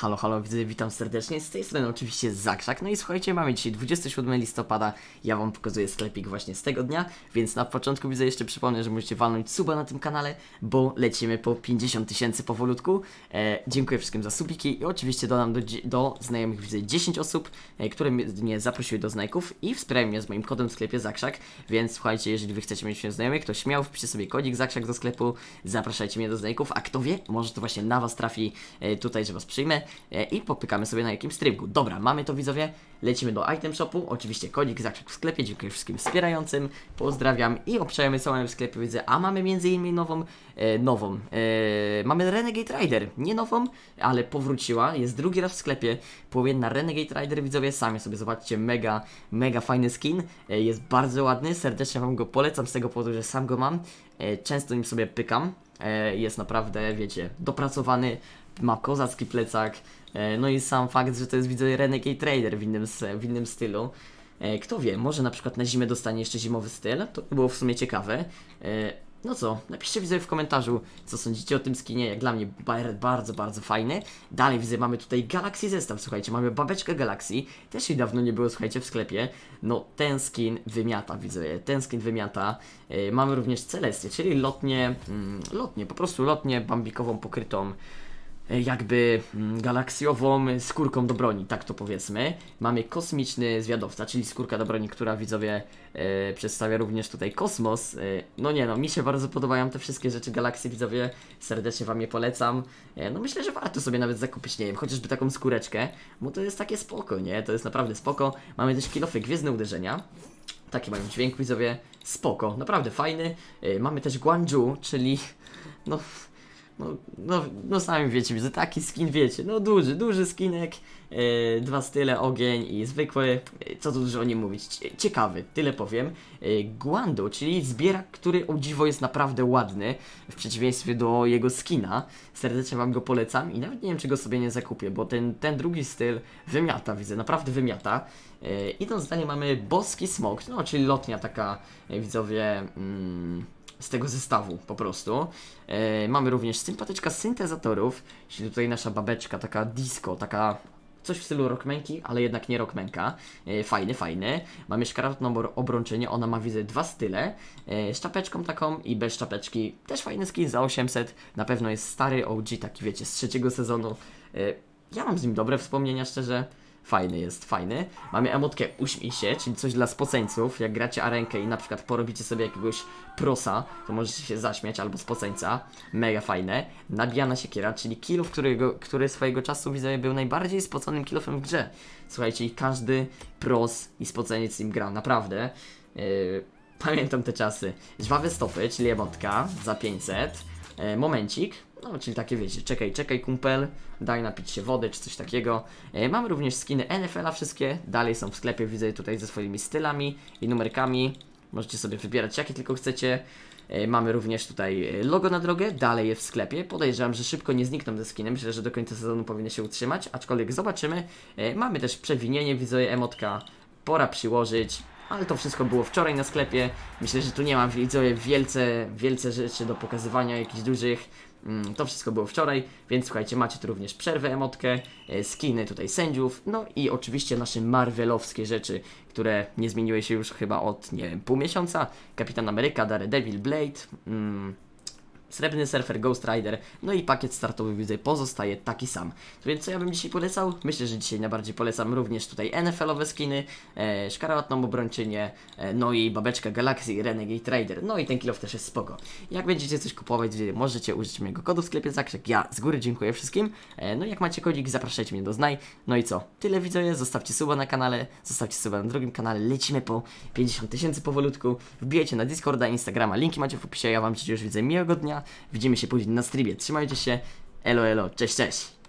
Halo, halo, widzę, witam serdecznie. Z tej strony oczywiście Zakrzak. No i słuchajcie, mamy dzisiaj 27 listopada. Ja wam pokazuję sklepik właśnie z tego dnia, więc na początku widzę jeszcze przypomnę, że możecie walnąć suba na tym kanale, bo lecimy po 50 tysięcy powolutku. E, dziękuję wszystkim za subiki i oczywiście dodam do, do znajomych widzę 10 osób, e, które mnie- zaprosiły do znajków i wspierają mnie z moim kodem w sklepie Zakrzak, więc słuchajcie, jeżeli wy chcecie mieć się znajomych, to śmiało wpiszcie sobie kodzik Zakrzak do sklepu, zapraszajcie mnie do znajków, a kto wie, może to właśnie na was trafi e, tutaj, że was przyjmę i popykamy sobie na jakimś streamku. Dobra, mamy to widzowie, lecimy do item shopu, oczywiście kodzik Zakrzak w sklepie, dziękuję wszystkim wspierającym, pozdrawiam i obczajemy co mamy w sklepie, widzę, a mamy między innymi nową, e, nową, e, mamy Renegade Rider, nie nową, ale powróciła, jest drugi raz w sklepie, płomienna Renegade Rider, widzowie, sami sobie zobaczcie, mega, mega fajny skin, e, jest bardzo ładny, serdecznie wam go polecam z tego powodu, że sam go mam, e, często nim sobie pykam, e, jest naprawdę, wiecie, dopracowany, ma kozacki plecak, e, no i sam fakt, że to jest widzę Renegade Trader w innym, w innym stylu. E, Kto wie, może na przykład na zimę dostanie jeszcze zimowy styl, to by było w sumie ciekawe. E, No co, napiszcie widzę w komentarzu, co sądzicie o tym skinie, jak dla mnie bar- bardzo, bardzo fajny. Dalej widzę, mamy tutaj Galaxy zestaw, słuchajcie, mamy babeczkę Galaxy, też jej dawno nie było, słuchajcie, w sklepie. No, ten skin wymiata, widzę, ten skin wymiata. Mamy również Celestię, czyli lotnie, mm, lotnie, po prostu lotnie bambikową pokrytą jakby mm, galaksjową skórką do broni, tak to powiedzmy. Mamy kosmiczny zwiadowca, czyli skórka do broni, która widzowie e, przedstawia również tutaj kosmos. E, no nie no, mi się bardzo podobają te wszystkie rzeczy galaksji, widzowie, serdecznie wam je polecam. E, no myślę, że warto sobie nawet zakupić, nie wiem, chociażby taką skóreczkę, bo to jest takie spoko, nie? To jest naprawdę spoko. Mamy też kilofy gwiezdne uderzenia. Takie mają dźwięk, widzowie. Spoko, naprawdę fajny. E, mamy też Guangzhou, czyli no no, no, no sami wiecie, widzę taki skin, wiecie, no duży, duży skinek, e, dwa style, ogień i zwykły, e, co tu dużo o nim mówić, Cie- ciekawy, tyle powiem. E, Guando, czyli zbierak, który o dziwo jest naprawdę ładny, w przeciwieństwie do jego skina, serdecznie wam go polecam i nawet nie wiem, czy go sobie nie zakupię, bo ten, ten drugi styl wymiata, widzę, naprawdę wymiata. E, idąc dalej mamy boski smok, no czyli lotnia taka, widzowie... Mm, z tego zestawu po prostu. E, mamy również sympatyczka syntezatorów, czyli tutaj nasza babeczka, taka disco, taka coś w stylu rockmanki, ale jednak nie rockmanka. E, fajny, fajny. Mamy szkarłatną obr- obrączenie, ona ma widzę dwa style, e, z czapeczką taką i bez czapeczki. Też fajny skin za 800, na pewno jest stary OG, taki wiecie, z trzeciego sezonu. E, ja mam z nim dobre wspomnienia, szczerze. Fajny jest, fajny. Mamy emotkę uśmiej się, czyli coś dla spoceńców. Jak gracie arenkę i na przykład porobicie sobie jakiegoś prosa, to możecie się zaśmiać albo spoceńca. Mega fajne. Nabijana siekiera, czyli kill, którego, który swojego czasu widzę był najbardziej spoconym killofem w grze. Słuchajcie, i każdy pros i spoceniec z nim gra, naprawdę. Yy, pamiętam te czasy. Żwawe stopy, czyli emotka za 500. E, momencik, no czyli takie wiecie, czekaj, czekaj kumpel, daj napić się wody czy coś takiego. E, mamy również skiny NFL-a wszystkie, dalej są w sklepie, widzę je tutaj ze swoimi stylami i numerkami. Możecie sobie wybierać jakie tylko chcecie. E, Mamy również tutaj logo na drogę, dalej jest w sklepie. Podejrzewam, że szybko nie znikną ze skinem, myślę, że do końca sezonu powinny się utrzymać, aczkolwiek zobaczymy. Mamy też przewinienie, widzę emotka, pora przyłożyć. Ale to wszystko było wczoraj na sklepie. Myślę, że tu nie ma widzowie wielce, wielce rzeczy do pokazywania, jakichś dużych. Mm, To wszystko było wczoraj, więc słuchajcie, macie tu również przerwę emotkę, e, skiny tutaj sędziów, no i oczywiście nasze marvelowskie rzeczy, które nie zmieniły się już chyba od, nie wiem, pół miesiąca. Kapitan Ameryka, Daredevil, Blade, mm, Srebrny Surfer, Ghost Rider, no i pakiet startowy widzę pozostaje taki sam. Więc co ja bym dzisiaj polecał? Myślę, że dzisiaj najbardziej polecam również tutaj NFL-owe skiny, e, szkarłatną obrończynię, e, no i babeczka Galaxy, Renegade Rider, no i ten kilof też jest spoko. Jak będziecie coś kupować, możecie użyć mojego kodu w sklepie Zakrzek, ja z góry dziękuję wszystkim, e, no i jak macie kodzik, zapraszajcie mnie do Znaj, no i co? Tyle widzowie, zostawcie suba na kanale, zostawcie suba na drugim kanale, lecimy po 50 tysięcy powolutku, wbijajcie na Discorda, Instagrama, linki macie w opisie, ja wam życzę już widzę. Miłego dnia, widzimy się później na streamie, trzymajcie się, elo elo, cześć cześć!